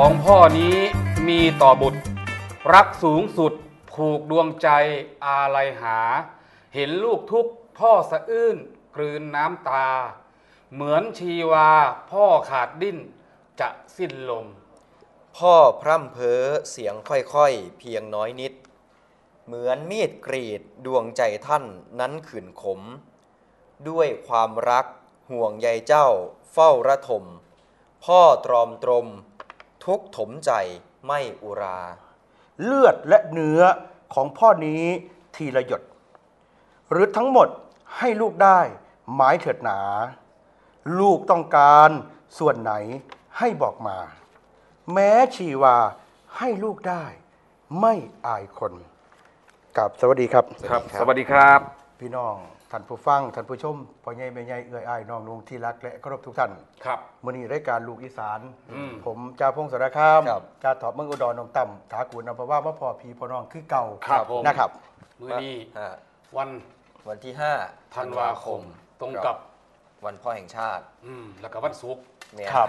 ของพ่อนี้มีต่อบุตร รักสูงสุด ผูกดวงใจอาลัยหา เห็นลูกทุกพ่อสะอื้นกลืนน้ำตา เหมือนชีวาพ่อขาดดิ้นจะสิ้นลม พ่อพร่ำเพ้อเสียงค่อยๆ เพียงน้อยนิด เหมือนมีดกรีดดวงใจท่านนั้นขืนขม ด้วยความรักห่วงใยเจ้าเฝ้าระทม พ่อตรอมตรม ทุกข์ถมใจไม่อุรา เลือดและเนื้อของพ่อนี้ทีละหยด หรือทั้งหมดให้ลูกได้หมายเถิดหนา ลูกต้องการส่วนไหนให้บอกมา แม้ชีวาให้ลูกได้ ไม่อายคนกับสวัสดีครับ ครับ สวัสดีครับ พี่น้อง ท่านผู้ฟังท่านผู้ชมพ่อใหญ่แม่ใหญ่เอื้อยอ้ายน้องนุงที่รักและเคารพทุกท่านครับ มื่อนี้รายการลูกอีสาน อืม ผมจ่าพงศสารคามครับจ่าถอบเมืองอุดรนองต่ำถากูลนำพว่าว่าพ่อพีพ่อน้องคือเก่าครับผม นะครับ มือนี้ฮะวันวันที่5ธันวาคมตรงกับวันพ่อแห่งชาติอืมแล้วก็วันศุกร์ เนี่ยครับ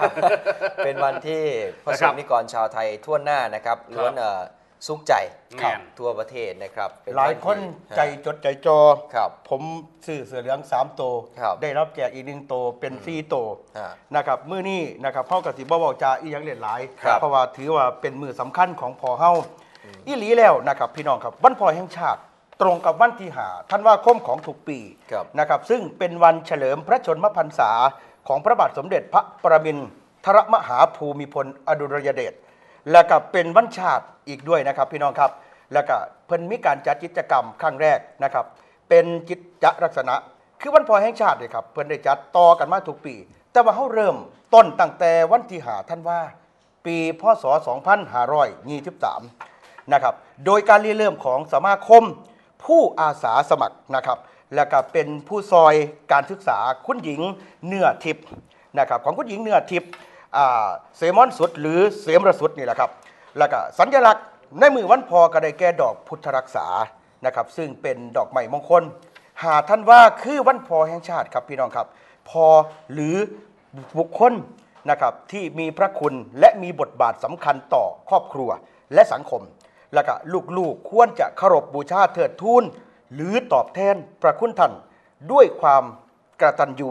เป็นวันที่พระนะสครังบฆ์นิกรชาวไทยทั่วหน้านะครับล้วนเอ่อ สุขใจแม่นทั่วประเทศนะครับเป็หลายคนวัที่ใจจดใจจอ ครับ ผมซื้อเสือเหลืองสามตัวครับได้รับแจกอีกหนึ่งตัวเป็นสี่ตัวอ่านะครับมื้อนี้นะครับเฮากับสิบ่บอกจาอีหยังเล่นหลาย ครับเพราะว่าถือว่าเป็นมือสำคัญของพอเฮาอีหลีแล้วนะครับพี่น้องครับวันพอแห่งชาติ ตรงกับวันที่หาธันวาคมของทุกปีครับ นะครับซึ่งเป็นวันเฉลิมพระชนมพรรษาของพระบาทสมเด็จพระประมินทรมหาภูมิพลอดุลยเดช และก็เป็นวันชาติอีกด้วยนะครับ พี่น้องครับ แล้วก็เพิ่นมีการจัดกิจกรรมครั้งแรกนะครับ เป็นกิจลักษณะ คือวันพอแห่งชาติเลยครับ เพิ่นได้จัดต่อกันมาทุกปี แต่ว่าเขาเริ่มต้นตั้งแต่วันที่หาท่านว่า ปีพศ 2523นะครับ โดยการริเริ่มของสมาคมผู้อาสาสมัครนะครับ แล้วก็เป็นผู้ซอยการศึกษาคุณหญิงเนื้อทิพย์นะครับของคุณหญิงเนื้อทิพย์ เซมอนสุดหรือเสมระสุดนี่แหละครับแล้วก็สัญลักษณ์ในมือวันพอก็ได้แก่ดอกพุทธรักษานะครับซึ่งเป็นดอกไม้มงคล หาท่านว่าคือวันพอแห่งชาติครับพี่น้องครับ พอหรือบุคคลนะครับที่มีพระคุณและมีบทบาทสำคัญต่อครอบครัวและสังคม แล้วก็ลูกๆควรจะเคารพบูชาเทิดทูนหรือตอบแทนพระคุณท่านด้วยความกระตันยู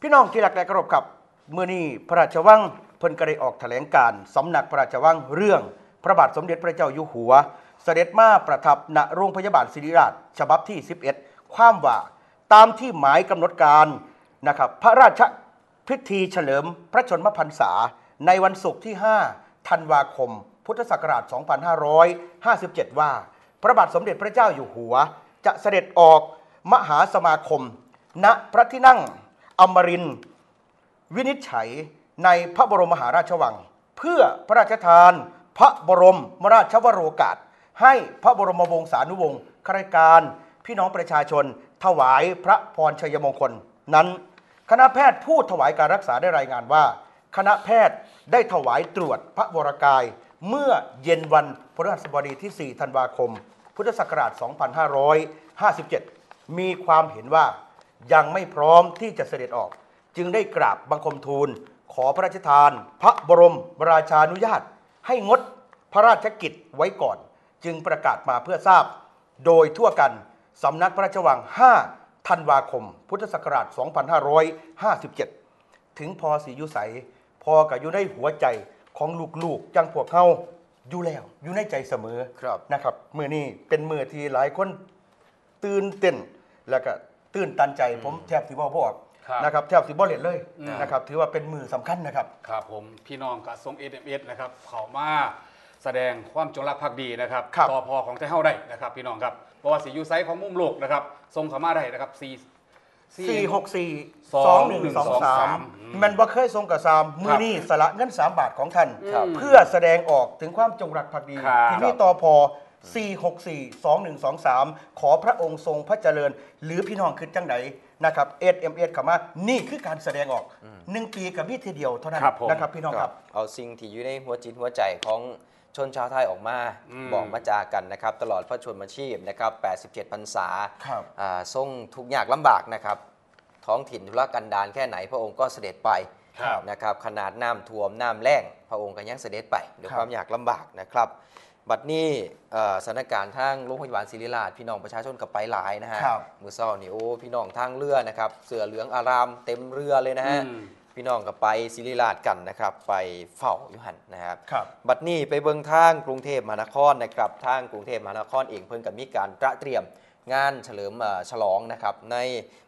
พี่น้องที่รักและเคารพครับ เมื่อนี้พระราชวังเพิ่นก็ได้ออกแถลงการสำนักพระราชวังเรื่อง พระบาทสมเด็จพระเจ้าอยู่หัว เสด็จมาประทับณโรงพยาบาลศิริราช ฉบับที่ 11 ความว่าตามที่หมายกำหนดการนะครับพระราชพิธีเฉลิมพระชนมพรรษา ในวันศุกร์ที่ 5 ธันวาคม พุทธศักราช 2557 ว่า พระบาทสมเด็จพระเจ้าอยู่หัว จะเสด็จออกมหาสมาคม ณพระที่นั่งอมรินทร์ วินิจฉัยในพระบรมมหาราชวัง เพื่อพระราชทาน พระบรมราชวโรกาส ให้พระบรมวงศานุวงศ์ข้าราชการ พี่น้องประชาชน ถวายพระพรชัยมงคล นั้น คณะแพทย์ผู้ถวายการรักษาได้รายงานว่า คณะแพทย์ได้ถวายตรวจพระวรกาย เมื่อเย็นวันพฤหัสบดีที่ 4 ธันวาคม พุทธศักราช 2557 มีความเห็นว่ายังไม่พร้อมที่จะเสด็จออก จึงได้กราบบังคมทูล ขอพระราชทาน พระบรมราชานุญาต ให้งดพระราชกิจไว้ก่อน จึงประกาศมาเพื่อทราบ โดยทั่วกันสำนักพระราชวัง 5 ธันวาคม พุทธศักราช 2557 ถึงพอสียุใสพอกับอยู่ในหัวใจของลูกๆ จังพวกเขาอยู่แล้ว อยู่ในใจเสมอครับนะครับมือนี้เป็นมือที่หลายคนตื่นเต้นแล้วก็ตื่นตันใจผมแทบสิบ่บอก ครับนะครับแทบสิบ่เล่นเลยอืม นะครับถือว่าเป็นมือสำคัญนะครับ ครับผมพี่น้องกับทรงเอ m เนะครับเขามาแสดงความจงรักภักดีนะครับครับต่อพอของไทยเฮาได้นะครับ พี่น้องครับเพราะว่าสียูไซของมุมโลกนะครับทรงเขามาได้นะครับสี่สี่หกสี่สสอองงหนึ่งสองสามอืมมันบ่เคยทรงกับซามมือนี้สละเงินสามบาทของท่านครับเพื่อแสดงออกถึงความจงรักภักดี ครับ ที่นี่ตอพอ 464 2123 ขอพระองค์ทรงพระเจริญ หรือพี่น้องคือจังไหน นะครับ SMS เข้ามานี่คือการแสดงออกหนึ่งปีกับวิธีเดียวเท่านั้นครับผม นะครับพี่น้องครับ เอาสิ่งที่อยู่ในหัวจิตหัวใจของชนชาวไทยออกมา อืมบอกมาจากันนะครับ ตลอดพระชนมชีพนะครับ 87พรรษาครับอ่าทรงทุกข์ยากลำบากนะครับ ท้องถิ่นทุรกันดารแค่ไหนพระองค์ก็เสด็จไปครับนะครับ ขนาดน้ำท่วมน้ำแล้งพระองค์ก็ยังเสด็จไปด้วยครับ ความยากลำบากนะครับ บัดนี้เอ่อสถานการณ์ทางโรงพยาบาลศิริราชพี่น้องประชาชนกับไปหลายนะฮะครับมือเศร้านี่โอ้พี่น้องทางเรือนะครับเสือเหลืองอารามเต็มเรือเลยนะฮะอืมพี่น้องก็ไปศิริราชกันนะครับ ไปเฝ้าอยู่หันนะครับครับบัดนี้ไปเบิ่งทางกรุงเทพมหานครนะครับทางกรุงเทพมหานครเองเพิ่นก็มีการตระเตรียมงานเฉลิมเอ่อฉลองนะครับใน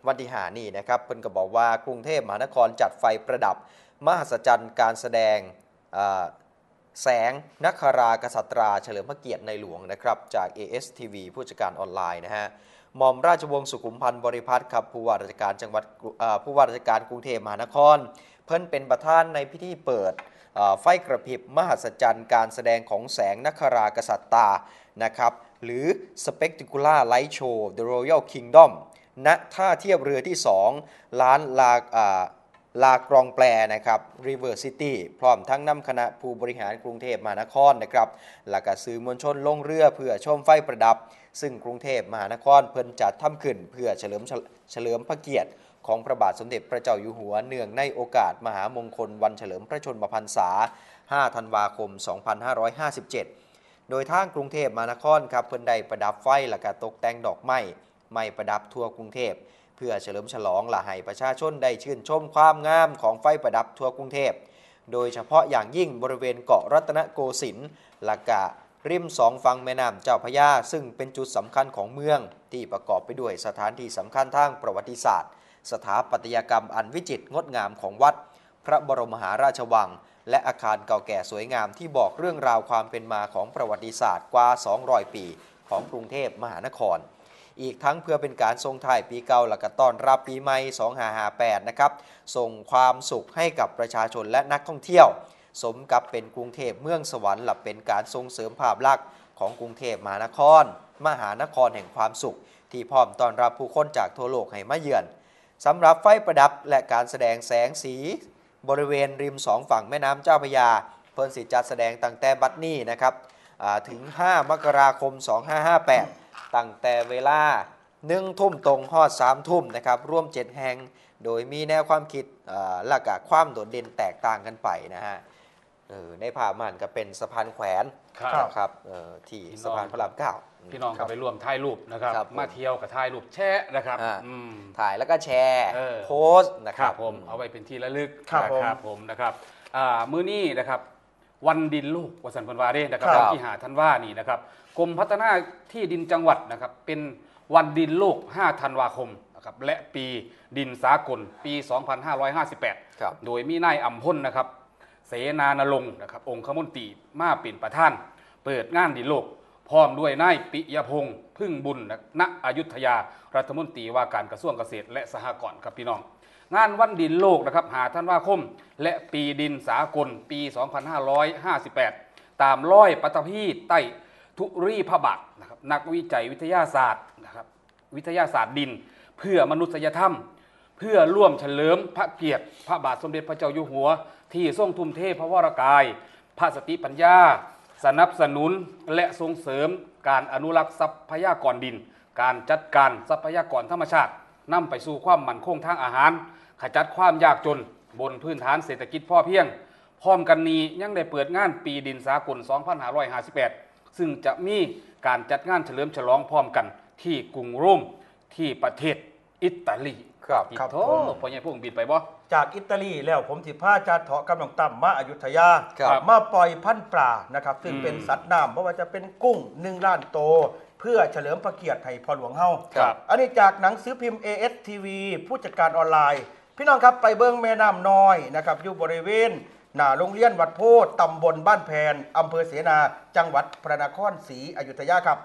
วันที่หานี่นะครับเพิ่นก็บอกว่ากรุงเทพมหานครจัดไฟประดับ มหัศจรรย์การแสดงเอ่อ แสงนักครากษัตราเฉลิมพระเกียรติในหลวงนะครับจาก ASTV ผู้จัดการออนไลน์นะฮะหม่อมราชวงศ์สุขุมพันธ์บริพัตรครับผู้ว่าราชการจังหวัดผู้ว่าราชการกรุงเทพมหานคร เพิ่นเป็นประธานในพิธีเปิดไฟกระพริบมหัศจรรย์การแสดงของแสงนครากษัตริย์ตานะครับหรือ Spectacular Light Show The Royal Kingdom ณท่าเทียบเรือที่ 2 ล้านลา ลากรองแปลนะครับ River City พร้อมทั้งนำคณะผู้บริหารกรุงเทพมหานครนะครับและก็สื่อมวลชนลงเรือเพื่อชมไฟประดับ ซึ่งกรุงเทพมหานครเพิ่นจัดทำขึ้น เพื่อเฉลิมเฉลิมพระเกียรติ ของพระบาทสมเด็จพระเจ้าอยู่หัวเนื่องในโอกาสมหามงคลวันเฉลิมพระชนมพรรษา 5 ธันวาคม 2557 โดยทางกรุงเทพมหานครครับเพิ่นได้ประดับไฟและก็ตกแต่งดอกไม้ไม้ประดับทั่วกรุงเทพ พื่อเฉลิมฉลองและให้ประชาชนได้ชื่นชมความงามของไฟประดับทั่วกรุงเทพ โดยเฉพาะอย่างยิ่งบริเวณเกาะรัตนโกสินทร์และกะริมสองฝั่งแม่น้ำเจ้าพระยา ซึ่งเป็นจุดสำคัญของเมือง ที่ประกอบไปด้วยสถานที่สำคัญทางประวัติศาสตร์ สถาปัตยกรรมอันวิจิตรงดงามของวัด พระบรมมหาราชวัง และอาคารเก่าแก่สวยงามที่บอกเรื่องราวความเป็นมาของประวัติศาสตร์กว่า 200 ปี ของกรุงเทพมหานคร อีกทั้งเพื่อเป็นการทรงถ่ายปีเก่าและก็ต้อนรับปีใหม่ 2558 นะครับส่งความสุขให้กับประชาชนและนักท่องเที่ยว สมกับเป็นกรุงเทพเมืองสวรรค์และเป็นการส่งเสริมภาพลักษณ์ของกรุงเทพมหานคร มหานครแห่งความสุข ที่พร้อมต้อนรับผู้คนจากทั่วโลกให้มาเยือนสำหรับไฟประดับและการแสดงแสงสีบริเวณริมสองฝั่งแม่น้ำเจ้าพระยา เพิ่นสิจัดแสดงตั้งแต่บัดนี้นะครับถึง 5 มกราคม 2558 ตั้งแต่เวลา1ทุ่มตรงฮอด3ทุ่มนะครับร่วม7แห่งโดยมีแนวความคิดอ่าหลักกะความโดดเด่นแตกต่างกันไปนะฮะเออในภาพมันก็เป็นสะพานแขวนครับนะครับเออที่สะพานพระรามเก้าพี่น้องคก็รับไปร่วมถ่ายรูปนะครับครับผมมาเที่ยวกับถ่ายรูปแชะนะครับอ่าอืมถ่ายแล้วก็แชร์เออโพสต์นะคครัรับบผมเอาไว้เป็นที่ระลึกครับนะครับผมนะครับอ่ามื้อนี้นะครับ วันดินลูกวสันต์พันวาเด้นะครับครับวันที่หาท่านว่านี่นะครับก รมพัฒนาที่ดินจังหวัดนะครับเป็นวันดินโลก 5 ธันวาคมนะครับและปีดินสากลปี 2558ครับโดยมีนายอัมพลนะครับ เสนานรงค์นะครับองคมนตรีมาเป็นประธาน เปิดงานดินโลก พร้อมด้วยนายปิยพงษ์พึ่งบุญนะณอยุธยารัฐมนตรีว่าการกระทรวงเกษตร และสหกรณ์ครับพี่น้อง งานวันดินโลกนะครับหาท่านว่าคม และปีดินสากลปี 2558 ตามร้อยปัตภีใต้ ทุรีพระบาทนะครับนักวิจัยวิทยาศาสตร์นะครับวิทยาศาสตร์ดิน เพื่อมนุษยธรรม เพื่อร่วมเฉลิมพระเกียรติ พระบาทสมเด็จพระเจ้าอยู่หัว ที่ทรงทุ่มเทพระวรกาย พระสติปัญญา สนับสนุนและส่งเสริมการอนุรักษ์ทรัพยากรดิน การจัดการทรัพยากรธรรมชาตินำไปสู่ความมั่นคงทางอาหาร ขจัดความยากจน บนพื้นฐานเศรษฐกิจพ่อเพียง พร้อมกันนี้ยังได้เปิดงานปีดินสากล 2558 ซึ่งจะมีการจัดงานเฉลิมฉลองพร้อมกัน ที่กรุงโรมที่ประเทศอิตาลีครับอิครับโถผมพ่อใหญ่พวกบินไปบ่จากอิตาลีแล้วผมสิพาจาเถาะกำลังต่ำมาอยุธยาครับมาปล่อยพันธุ์ปลานะครับ ซึ่งอืมเป็นสัตว์น้ำเพราะว่าจะเป็นกุ้งหนึ่งล้านโตวเพื่อเฉลิมพระเกียรติให้พ่อหลวงเฮาครับอันนี้จากหนังสือพิมพ์ ASTV ผู้จัดการออนไลน์ พี่น้องครับไปเบิ้งแม่น้ำน้อยนะครับอยู่บริเวณ หน้าโรงเรียนวัดโพธิ์ตำบลบ้านแพนอำเภอเสนา จังหวัดพระนครศรีอยุธยาครับ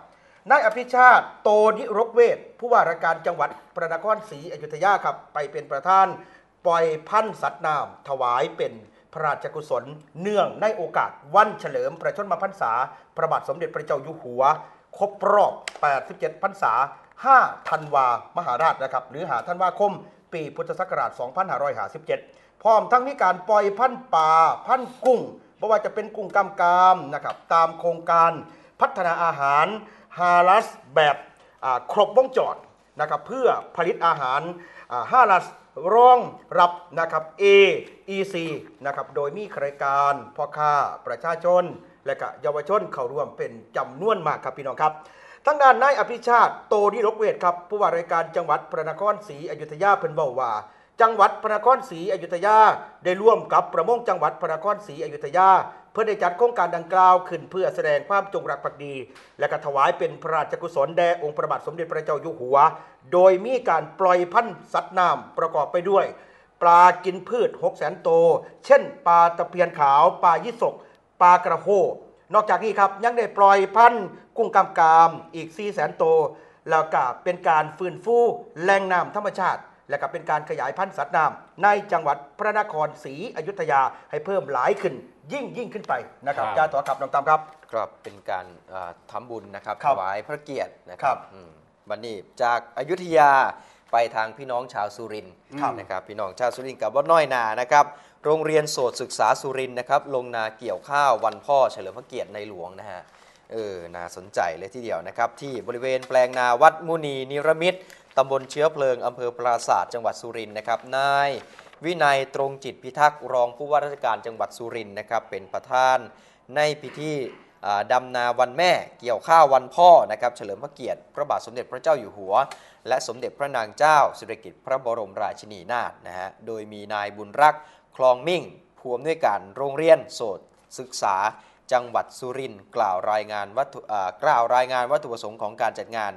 นายอภิชาติโตนิรกเวทผู้ว่าราชการจังหวัดพระนครศรีอยุธยาครับ ไปเป็นประธาน ปล่อยพันธุ์สัตว์น้ำถวายเป็นพระราชกุศล เนื่องในโอกาสวันเฉลิมพระชนมพรรษา พระบาทสมเด็จพระเจ้าอยู่หัว ครบรอบ 87 พรรษา 5 ธันวา มหาราชนะครับ หรือหาธันวาคม ปีพุทธศักราช 2557 พร้อมทั้งมีการปล่อยพันธุ์ปลาพันธุ์กุ้งไม่ว่าจะเป็นกุ้งกำกามนะครับตามโครงการพัฒนาอาหารฮาลัสแบบครบวงจรนะครับเพื่อผลิตอาหารฮาลัสรองรับนะครับ AEC นะครับโดยมีข้าราชการพ่อค้าประชาชน และก็เยาวชนเข้าร่วมเป็นจำนวนมากครับพี่น้องครับทั้งด้านนายอภิชาติโตนิรกเวทครับผู้ว่าราชการจังหวัดพระนครศรีอยุธยาเพิ่นบอกว่า จังหวัดพระนครศรีอยุธยา ได้ร่วมกับประมงจังหวัดพระนครศรีอยุธยา เพื่อได้จัดโครงการดังกล่าวขึ้นเพื่อแสดงความจงรักภักดี และก็ถวายเป็นพระราชกุศลแด่องค์พระบาทสมเด็จพระเจ้าอยู่หัว โดยมีการปล่อยพันธุ์สัตว์น้ำประกอบไปด้วย ปลากินพืช6 0 0 0 0โตวเช่น ปลาตะเพียนขาวปลายี่สกปลากระโฮนอกจากนี้ครับยังได้ปล่อยพันธุ์กุ้งกำกามอีก4 0 0 0 0 0โตวแล้วก็เป็นการฟื้นฟูแหล่งน้ำธรรมชาติ และก็เป็นการขยายพันธุ์สัตว์น้ำในจังหวัดพระนครศรีอยุธยาให้เพิ่มหลายขึ้นยิ่งยิ่งขึ้นไปนะครับครับยาต่อครับน้องตามครับ ครับเป็นการอ่าทำบุญนะครับครัถบวายพระเกียรตินะคครัรับบอืมวันนี้จากอายุทยาไปทางพี่น้องชาวสุรินทร์ครับ นะครับพี่น้องชาวสุรินทร์กับวัดน้อยนานะครับโรงเรียนโสตศึกษาสุรินทร์นะครับลงนาเกี่ยวข้าววันพ่อเฉลิมพระเกียรติในหลวงนะฮะเออน่าสนใจเลยทีเดียวนะครับที่บริเวณแปลงนาวัดมุนีนิรมิตร ตำบลเชื้อเพลิงอำเภอปราศาสตร์จังหวัดสุรินทร์นะครับ นายวินัยตรงจิตพิทักษ์รองผู้ว่าราชการจังหวัดสุรินทร์นะครับ เป็นประธานในพิธีดำนาวันแม่เกี่ยวข้าววันพ่อนะครับเฉลิมพระเกียรติพระบาทสมเด็จพระเจ้าอยู่หัว และสมเด็จพระนางเจ้าสิริกิติ์พระบรมราชินีนาถนะฮะโดยมีนายบุญรักคลองมิ่งผู้อำนวยการโรงเรียนโสตศึกษาจังหวัดสุรินทร์กล่าวรายงานวัตถุอ่ากล่าวรายงานวัตถุประสงค์ของการจัดงาน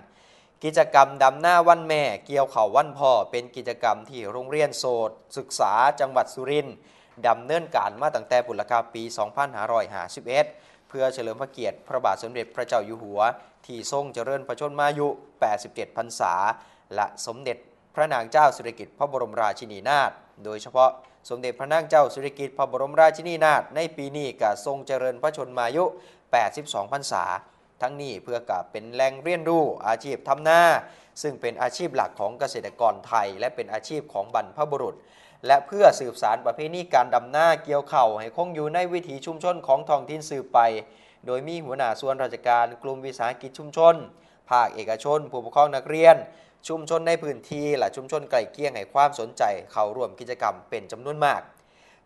กิจกรรมดำหน้าวันแม่ เกี่ยวเข่าวันพ่อ เป็นกิจกรรมที่โรงเรียนโสตศึกษาจังหวัดสุรินทร์ดำเนินการมาตั้งแต่ปุรคาปี 2551 เพื่อเฉลิมพระเกียรติพระบาทสมเด็จพระเจ้าอยู่หัว ที่ทรงเจริญพระชนมายุ 87 พรรษา และสมเด็จพระนางเจ้าสิริกิติ์พระบรมราชินีนาถ โดยเฉพาะสมเด็จพระนางเจ้าสิริกิติ์พระบรมราชินีนาถในปีนี้ก็ทรงเจริญพระชนมายุ 82 พรรษา ทั้งนี้เพื่อกับเป็นแหล่งเรียนรู้อาชีพทำนาซึ่งเป็นอาชีพหลักของเกษตรกรไทย และเป็นอาชีพของบรรพบุรุษ และเพื่อสืบสารประเพณีการดำนาเกี่ยวเข่าให้คงอยู่ในวิถีชุมชนของท้องถิ่นสืบไป โดยมีหัวหน้าส่วนราชการกลุ่มวิสาหกิจชุมชน ภาคเอกชน ผู้ปกครองนักเรียน ชุมชนในพื้นที่และชุมชนใกล้เคียงให้ความสนใจ เข้าร่วมกิจกรรมเป็นจำนวนมาก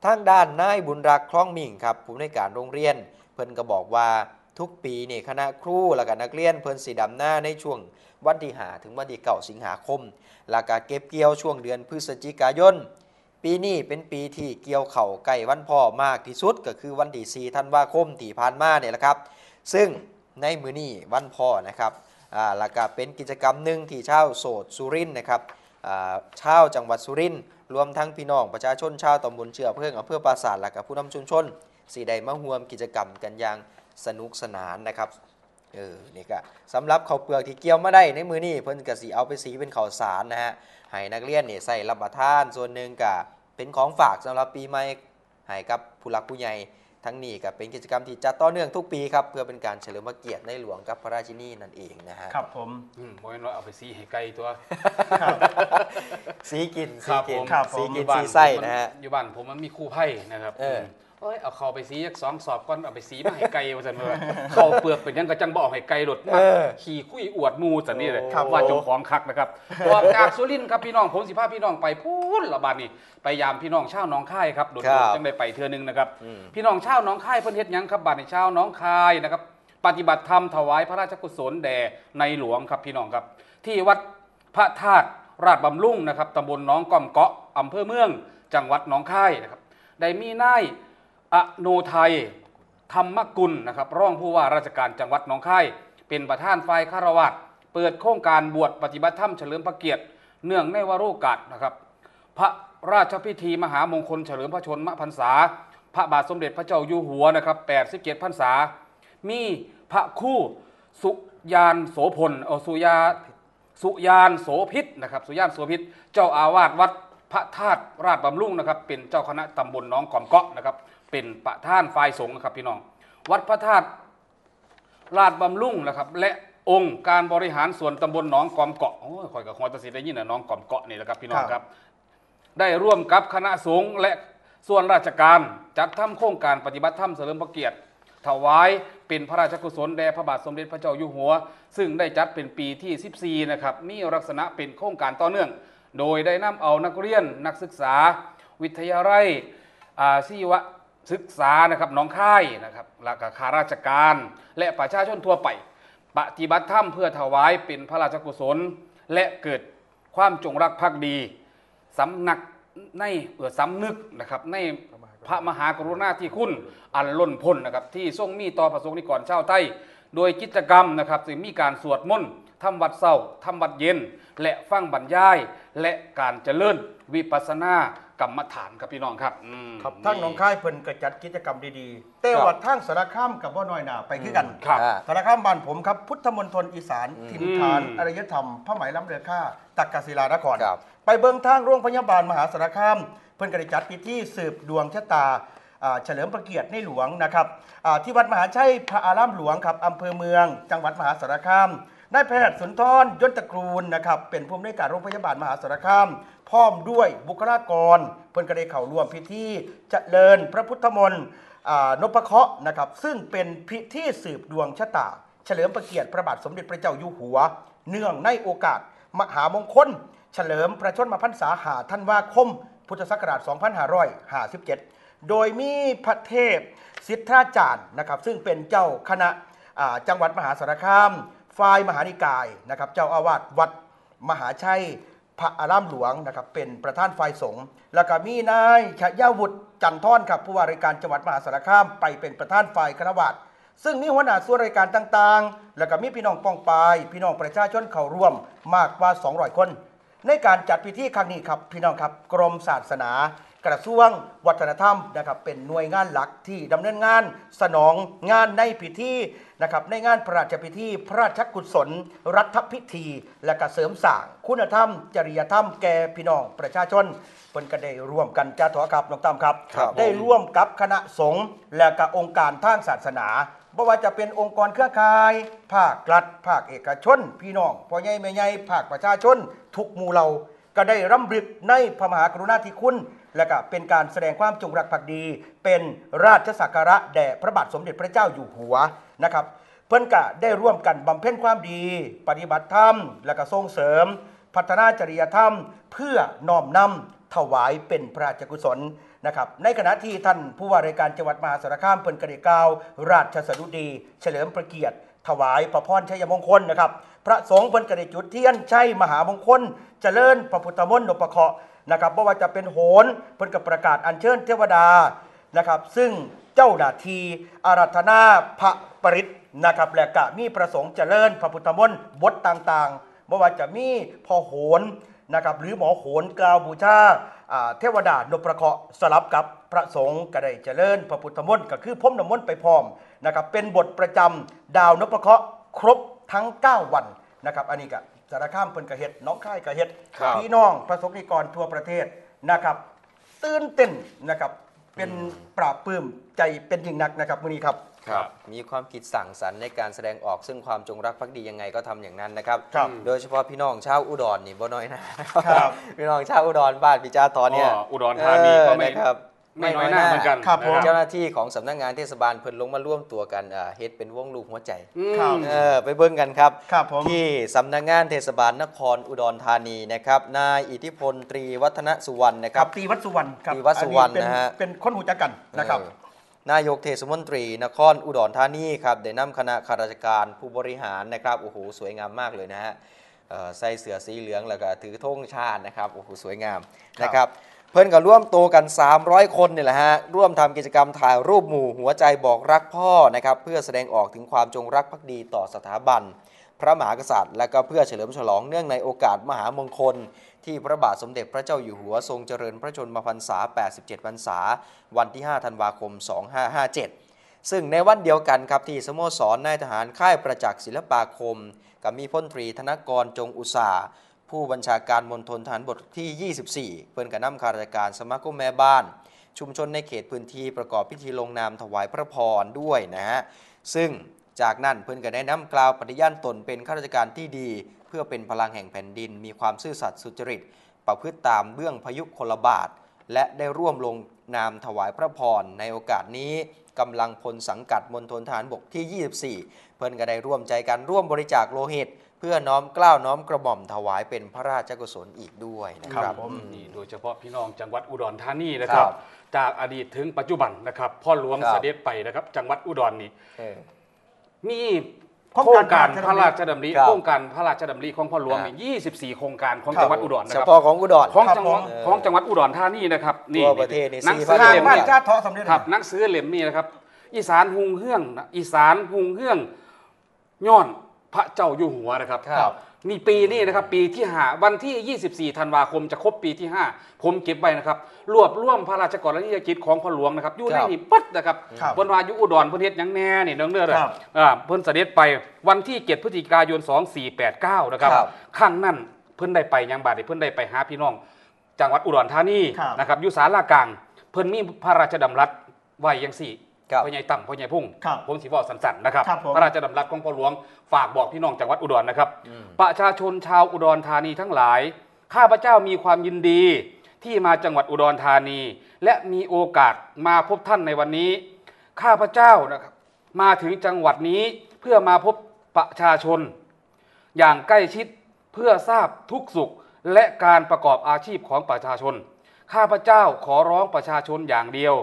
ทางด้านนายบุญรักคล้องมิ่งครับผู้ในวยการโรงเรียน เพิ่นก็บอกว่า ทุกปีนี่คณะครูและก็นักเรียนเพิ่นสีดำหน้าในช่วงวันที่หาถึงวันที่เก่าสิงหาคมแล้วก็เก็บเกี่ยวช่วงเดือนพฤศจิกายน ปีนี้เป็นปีที่เกี่ยวเข่าใกล้วันพ่อมากที่สุดก็คือวันที่4ธันวาคมที่ผ่านมาเนี่ยแหละครับ ซึ่งในมือนี้วันพ่อนะครับอ่าแล้วก็เป็นกิจกรรมหนึ่งที่ชาวโสดสุรินทร์นะครับอ่าชาวจังหวัดสุรินทร์รวมทั้งพี่น้องประชาชนชาวตำบลเชือเพื่องอำเภอปราสาทและกับผู้นำชุมชนสีใดมาร่วมกิจกรรมกันอย่าง สนุกสนานนะครับเออนี่ก็สำหรับข้าวเปลือกที่เกี่ยวมาได้ในมือนี้เพิ่นก็สีเอาไปสีเป็นข้าวสารนะฮะให้นักเรียนเนี่ยใส่รับประทานส่วนหนึ่งก็เป็นของฝากสำหรับปีใหม่ให้กับผู้หลักผู้ใหญ่ทั้งนี้ก็เป็นกิจกรรมที่จัดต่อเนื่องทุกปีครับเพื่อเป็นการเฉลิมพระเกียรติในหลวงกับพระราชินีนั่นเองนะฮะครับผมอืมบ่แม่นว่าเอาไปซีให้ไกลตัวสีกินคสีรับกิผนมครับผมสีกินอยู่บ้าสีไส้ผมมันะฮะอยู่บ้านผมมันมีคู่ไพ่นะครับเออม เอ้ยเอาเข้าไปซีสักสองสอบก่อนเอาไปซีมาให้ไกลว่าซั่นว่าเข้าเปลือกเป็นหยังก็จังบ่เอาให้ไกลหลดเออขี่คุยอวดหมูสันนี่เลยครับว่าผมเจ้าของคักนะครับออกจากสุรินทร์ครับพี่น้องผมสิพาพี่น้องไปพูนละบาดนี่ไปยามพี่น้องชาวหน้องค่ายครับโดดครับๆจังได้ไปเทื่อนึงนะครับอืมพี่น้องชาวหน้องค่ายเพิ่นเฮ็ดหยังครับบาดในชาวหน้องค่ายนะครับ ปฏิบัติธรรมถวายพระราชกุศลแด่ในหลวงครับพี่น้องครับ ที่วัดพระธาตุราชบำรุงนะครับตำบลหน้องก้อมเกาะอำเภอเมือง จังหวัดหนองคายนะครับได้มีนาย อโนไทยธรรมกุลนะครับรองผู้ว่าราชการจังหวัดหนองคาย เป็นประธานฝ่ายคารวะเปิดโครงการบวชปฏิบัติธรรมเฉลิมพระเกียรติ เนื่องในวารุกาสนะครับพระราชพิธีมหามงคลเฉลิมพระชนมพรรษา พระบาทสมเด็จพระเจ้าอยู่หัวนะครับ87พรรษา มีพระคู่สุยานโสพลเออสุยาสุยานโสพิษนะครับสุยานโสพิษเจ้าอาวาสวัดพระธาตุราชบำรุงนะครับเป็นเจ้าคณะตำบลน้องกอมเกาะนะครับ เป็นประธานฝ่ายสงฆ์นะครับพี่น้อง วัดพระธาตุราชบำรุงนะครับ และองค์การบริหารส่วนตำบลหนองกอมเกาะโอ้ยคอยกับคอยตะสิได้ยินนะหน้องกอมเกาะนี่แหละครับพี่น้องครับครับ ได้ร่วมกับคณะสงฆ์และส่วนราชการจัดทำโครงการปฏิบัติธรรมเสริมพระเกียรติ ถวายเป็นพระราชกุศลแด่พระบาทสมเด็จพระเจ้าอยู่หัว ซึ่งได้จัดเป็นปีที่ 14 นะครับมีลักษณะเป็นโครงการต่อเนื่อง โดยได้นำเอานักเรียนนักศึกษา วิทยาลัยอาชีว ศึกษานะครับน้องค่ายนะครับและก็ข้าราชการ และประชาชนทั่วไป ปฏิบัติธรรมเพื่อถวายเป็นพระราชกุศล และเกิดความจงรักภักดีสำนักในเออสำนึกนะครับในพระมหากรุณาธิคุณอันล้นพ้นนะครับที่ทรงมีต่อประสงค์นิกรชาวไทยโดยกิจกรรมนะครับจะมีการสวดมนต์ทำวัดเศร้าทำวัดเย็น และฟังบรรยาย และการเจริญวิปัสสนา กรรมฐานครับพี่น้องครับอืมครับทั้งหน้องค่ายเพิ่นก็จัดกิจกรรมดีๆ แต่ว่าทางสารคามกับว่าน้อยหนาไปคือกัน ครับ อ่า สารคามบ้านผมครับ พุทธมณฑลอีสานถิ่นฐานอืมอารยธรรมพระไหมล้ำเรือค่าตักกศิลานคร ครับไปเบิ่งทางโรงพยาบาลมหาสารคาม เพิ่นก็ได้จัดพิธีสืบดวงชะตาอ่าเฉลิมพระเกียรติในหลวงนะครับอ่าที่วัดมหาชัยพระอารามหลวงครับอำเภอเมือง จังหวัดมหาสารคาม นายแพทย์สุนทรยศตระกูลนะครับเป็นผู้อำนวยการโรงพยาบาลมหาสารคามพร้อมด้วยบุคลากร เพิ่อนก็ได้เข้าร่วมพิธีเจริญพระพุทธมนต์นพเคราะห์นะครับซึ่งเป็นพิธีสืบดวงชะตา เฉลิมพระเกียรติพระบาทสมเด็จพระเจ้าอยู่หัว เนื่องในโอกาส มหามงคล เฉลิมพระชนมพรรษาหาธันวาคม พุทธศักราช 2557 โดยมีพระเทพสิทธาจารย์นะครับซึ่งเป็นเจ้าคณะจังหวัดมหาสารคาม ฝ่ายมหานิกายนะครับเจ้าอาวาสวัดมหาชัยพระอารามหลวงนะครับเป็นประธานฝ่ายสงฆ์แล้วก็มีนายชยวุฒิจันทร์ครับผู้ว่าราชการจังหวัดมหาสารคามไปเป็นประธานฝ่ายคณะวัดซึ่งมีหัวหน้าส่วนราชการต่างๆ แล้วก็มีพี่น้องป้องปาย พี่น้องประชาชนเข้าร่วมมากกว่า 200 คน ในการจัดพิธีครั้งนี้ครับ พี่น้องครับกรมศาสนา กระทรวงวัฒนธรรมนะครับเป็นหน่วยงานหลักที่ดำเนินงานสนองงานในพิธีนะครับในงานพระราชพิธี พระราชกุศล รัฐพิธี และก็เสริมสร้างคุณธรรม จริยธรรมแก่พี่น้องประชาชนเพิ่นก็ได้ร่วมกันจ้าถอครับน้องตั้มครับครับได้ร่วมกับคณะสงฆ์และก็องค์การทางศาสนาบ่ว่าจะเป็นองค์กรเครือข่าย ภาครัฐ ภาคเอกชน พี่น้องพ่อใหญ่แม่ใหญ่ภาคประชาชน ทุกหมู่เหล่าก็ได้รำลึกในพระมหากรุณาธิคุณ และก็เป็นการแสดงความจงรักภักดี เป็นราชสักการะแด่พระบาทสมเด็จพระเจ้าอยู่หัวนะครับ เพื่อนกะได้ร่วมกันบำเพ็ญความดี ปฏิบัติธรรม และก็ส่งเสริม พัฒนาจริยธรรม เพื่อน้อมนำถวายเป็นพระราชกุศลนะครับในขณะที่ท่านผู้ว่าราชการจังหวัดมหาสารคามเพิ่นกระได้กล่าว ราชสดุดี เฉลิมพระเกียรติ ถวายพระพรชัยมงคลนะครับ พระสงฆ์เพิ่นกระได้จุดเทียนชัยมหามงคล เจริญพระพุทธมนต์นพเคราะห์ นะครับบ่ว่าจะเป็นโหนเพิ่นก็ประกาศอัญเชิญเทวดานะครับ ซึ่งเจ้าหน้าทีอารัธนาพระปริตนะครับและกะมีประสงค์เจริญพระพุทธมนต์บทต่างๆบ่ว่าจะมีพอโหนนะครับหรือหมอโหนกล่าวบูชาเทวดานพเคาะสลับกับพระสงฆ์ก็ได้เจริญ พระพุทธมนต์ก็คือพรมน้ำมนต์ไปพร้อมนะครับเป็นบทประจำดาวนพเคาะครบทั้ง 9 วันนะครับอันนี้ก็ สารข้ามเพิ่นกระเฮ็ดน้องค่ายกระเฮ็ดครับ พี่น้องประสบนิกรทั่วประเทศนะครับ ตื่นเต้นนะครับ เป็นปราบปลื้มใจเป็นยิ่งนักนะครับมื้อนี้ครับ ครับ มีความคิดสั่งสรรค์ในการแสดงออกซึ่งความจงรักภักดียังไงก็ทำอย่างนั้นนะครับ ครับโดยเฉพาะพี่น้องชาวอุดรนี่บ่น้อยนะครับ พี่น้องชาวอุดรบ้านพี่จ้าตอนเนี่ยอ๋ออุดรธานีก็ไม่เออนะครับ ไม่น้อยหน้าเหมือนกันครับผมนะเจ้าหน้าที่ของสำนักงานเทศบาลเพิ่นลงมาร่วมตัวกันอ่าเฮ็ดเป็นวงลูกหัวใจอืมครับเออไปเบิ่งกันครับครับผมที่สำนักงานเทศบาลนครอุดรธานีนะครับนายอิทธิพลตรีวัฒนสุวรรณนะคครัรับบตีวัดสุวรรณครับตีวัดสุวรรณอัเป็นะฮะเป็นคนหูจักกันนะครับเออนายกเทศมนตรีนครอุดรธานีครับได้นำคณะข้าราชการผู้บริหารนะครับโอ้โหสวยงามมากเลยนะฮะเอ่อใส่เสื้อสีเหลืองแล้วก็ถือธงชาตินะครับโอ้โหสวยงามครับนะครับ เพื่อนก็ร่วมโตกัน 300 คนเนี่ยแหละฮะร่วมทำกิจกรรมถ่ายรูปหมู่หัวใจบอกรักพ่อนะครับเพื่อแสดงออกถึงความจงรักภักดีต่อสถาบัน พระมหากษัตริย์ และก็เพื่อเฉลิมฉลองเนื่องในโอกาสมหามงคล ที่พระบาทสมเด็จพระเจ้าอยู่หัวทรงเจริญพระชนมพรรษา 87 พรรษา วันที่ 5 ธันวาคม 2557 ซึ่งในวันเดียวกันครับที่สโมสรนายทหารค่ายประจักษ์ศิลปาคมกับมีพลตรีธนกรจงอุตสาห์ ผู้บัญชาการมณฑลทหารบกที่ 24 เพื่อนกับนำข้าราชการสมาคมแม่บ้าน ชุมชนในเขตพื้นที่ประกอบพิธีลงนามถวายพระพรด้วยนะฮะซึ่งจากนั้นเพื่อนก็ได้นำกล่าวปฏิญาณตนเป็นข้าราชการที่ดี เพื่อเป็นพลังแห่งแผ่นดิน มีความซื่อสัตย์สุจริต ประพฤติตามเบื้องพยุคลบาท และได้ร่วมลงนามถวายพระพรในโอกาสนี้กำลังพลสังกัดมณฑลทหารบกที่ 24 เพื่อนก็ได้ร่วมใจกันร่วมบริจาคโลหิต พื่อน้อมเกล้าวน้อมกระหม่อมถวายเป็นพระราชกุศลอีกด้วยนะคครัรับบผมอืมนี่โดยเฉพาะพี่น้องจังหวัดอุดรธานีนะครับครับจากอดีตถึงปัจจุบันนะครับ พ่อหลวงครับเสด็จไปนะครับ จังหวัดอุดรนี่เออมีโครงโครงการการพระราชดำริครับโครงการพระราชดำริของพ่อหลวงครับนี่24 โครงการของครับจังหวัดอุดรนะเฉครับพาะของอุดรของครับจังหวัดผมของจังหวัดอุดรธานีนะครับนี่ทั่วประเทศนี่หนังสี่สือพันทางเล่มบ้านนี้ชาติเทาะสำเร็จครับหนังสือเล่มนี้นะครับ อีสานหุงเฮืองนะอีสานหุงเฮืองย้อน พระเจ้าอยู่หัวนะครับครับนี่ปีนี้นะครับปีที่ห้าวันที่ 24 ธันวาคมจะครบปีที่ 5 ผมเก็บไว้นะครับ รวบรวมพระราชกรณียกิจของพ่อหลวงนะครับอยู่ในครับนี่ปั๊ดนะครับครับบนวาอยุอุดรเพื่นเฮ็ดหยังแน่นี่น้องเด้อเลยครับอ่าเพิ่นเสด็จไปวันที่ 7 พฤศจิกายน 2489 นะครับครับข้างนั่นเพิ่นได้ไปยังบาดนี้เพิ่นได้ไปหาพี่น้อง จังหวัดอุดรธานีครับนะครับอยู่ศาลากลาง เพิ่นมีพระราชดำรัสไว้ยังสี่ครับ พ่อใหญ่ตั้มพ่อใหญ่พุ่งครับผมสิบอกสั้นๆนะครับครับผมพระราชดำรัสของพ่อหลวงฝากบอกพี่น้องจังหวัดอุดรนะครับ ประชาชนชาวอุดรธานีทั้งหลาย ข้าพเจ้ามีความยินดีที่มาจังหวัดอุดรธานี และมีโอกาสมาพบท่านในวันนี้ ข้าพเจ้านะครับมาถึงจังหวัดนี้เพื่อมาพบประชาชน อย่างใกล้ชิดเพื่อทราบทุกสุขและการประกอบอาชีพของประชาชน ข้าพเจ้าขอร้องประชาชนอย่างเดียว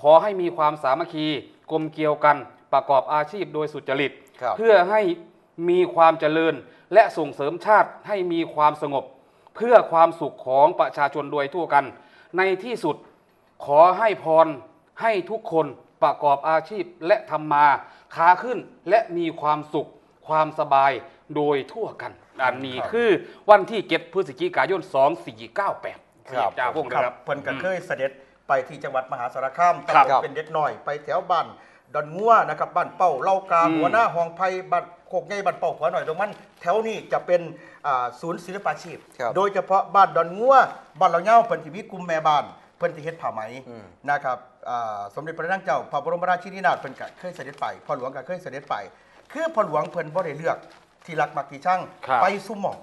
ขอให้มีความสามัคคีกลมเกลียวกันประกอบอาชีพโดยสุจริตครับเพื่อให้มีความเจริญและส่งเสริมชาติให้มีความสงบ เพื่อความสุขของประชาชนโดยทั่วกัน ในที่สุดขอให้พรให้ทุกคนประกอบอาชีพและทำมาค้าขึ้นและมีความสุขความสบายโดยทั่วกัน อันนี้คือวันที่เก็พฤศจิกายน 2498 ครับจ้าพวกครับนะครับเพิ่นก็เคยเสด็จ ไปที่จังหวัดมหาสารคามครับตอนเป็นเด็กน้อย ไปแถวบ้านดอนงัวนะครับบ้านเป้าเล่ากลางอืมหัวหน้าห้องไผ่บ้านโคกใหญ่บ้านเป้าหัวหน่อยตรงนั้นแถวนี้จะเป็นอ่าศูนย์ศิลปาชีพ ครับ โดยเฉพาะบ้านดอนงัวบ้านเราเง่าเพิ่นที่มีกลุ่มแม่บ้านเพิ่นที่เฮ็ดผ้าไหมอืมนะครับอ่าสมเด็จพระนางเจ้าพระบรมราชินีนาถเพิ่นก็เคยเสด็จไปพ่อหลวงก็เคยเสด็จไป คือพ่อหลวงเพิ่นบ่ได้เลือกที่รักมักที่ช่างครับ ไปสุ่มหมอง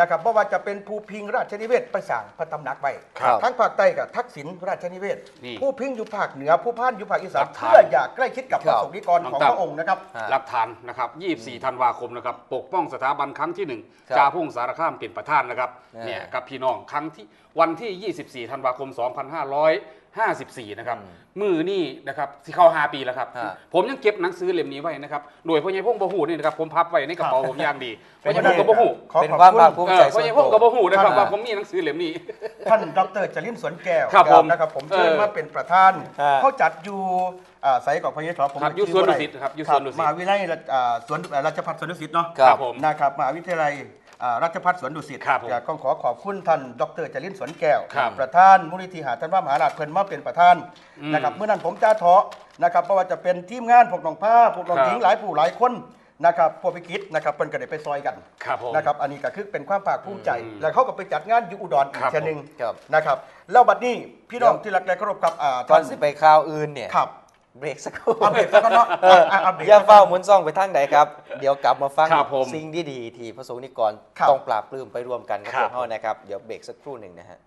นะครับเพราะว่าจะเป็นภูพิงราชนิเวศน์ไปสร้างพระตำหนักไว้ครับทั้งภาคใต้กับทักษิณราชนิเวศน์นี่ผู้พิงอยู่ภาคเหนือผู้พานอยู่ภาคอีสานหลักฐาน เพื่ออยากใกล้ชิดกับคพรัระบสงฆ์นิกรของน้องตั้มพระองค์นะครับฮะหลักฐานนะครับ 24 ธันวาคมนะครับ ปกป้องสถาบันครั้งที่หนึ่งครับจาพุ่งสารคามเป็นประธานนะครับ อ่าเนี่ยกับพี่น้องครั้งที่วันที่ 24 ธันวาคม 2554นะครับมือนี่นะครับสิเข้า5ปีแล้วครับ ฮะ ผมยังเก็บหนังสือเล่มนี้ไว้นะครับโดยพ่อใหญ่พงษ์บหูนี่นะครับผมพับไว้ในกระเป๋าผมอย่างดีพ่อใหญ่พงษ์กับบหูขอเป็นขอบความคุณภาคภูมิเอใจอพ่อส่วนใหญ่พตังษ์กับวบหูนะครับท่านว่าผมมีหนังสือเล่มนี้ ท่านดรจรินสวนแก้วครับผมนะครับผมเชิญเออมาเป็นประธาน ฮะ เขาจัดอยู่อ่าไซต์ของพระเยซูผมครับอยู่สวนดุสิตครับอยู่สวนดุสิต มหาวิทยาลัยอ่าสวนอ่าราชภัฏสวนดุสิตเนาะ ครับผม นะครับมหาวิทยาลัยอ่า ราชภัฏสวนดุสิตครับผมอยากขอขอบคุณท่านดรจรินสวนแก้ว ครับประธานมูลนิธิหาท่านว่ามหาราชเพิ่นมาเป็นประธานอืมนะครับเมื่อนั้นผมจ้าเถาะนะครับเพราะว่าจะเป็นทีมงานพวกน้องผ้าพวกน้องครับหญิงหลายผู้หลายคนนะครับพวกพิกิจนะครับเพิ่นก็ได้ไปซอยกันครับผม นะครับอันนี้ก็คือเป็นความภาคภูมิใจ อืมแล้วเขาก็ไปจัดงานอยู่อุดรอีกครับ เช่นหนึ่งครับ นะครับแล้วบัดนี้พี่น้องที่รักและเคารพครับอ่าก่อนสิไปข่าวอื่นเนี่ย ครับ เบรกสักครู่อัปเดตแล้วก็เนาะเอออะอัปเดตอย่าเฝ้าหมุนซ่องไปทางใดครับ เดี๋ยวกลับมาฟังครับผม สิ่งดีๆที่พระสงฆ์นิกรครับ ต้องปราบปลื้มไปรวมกันกับครัพบวกเขานะครับ เดี๋ยวเบรกสักครู่หนึ่งนะฮะ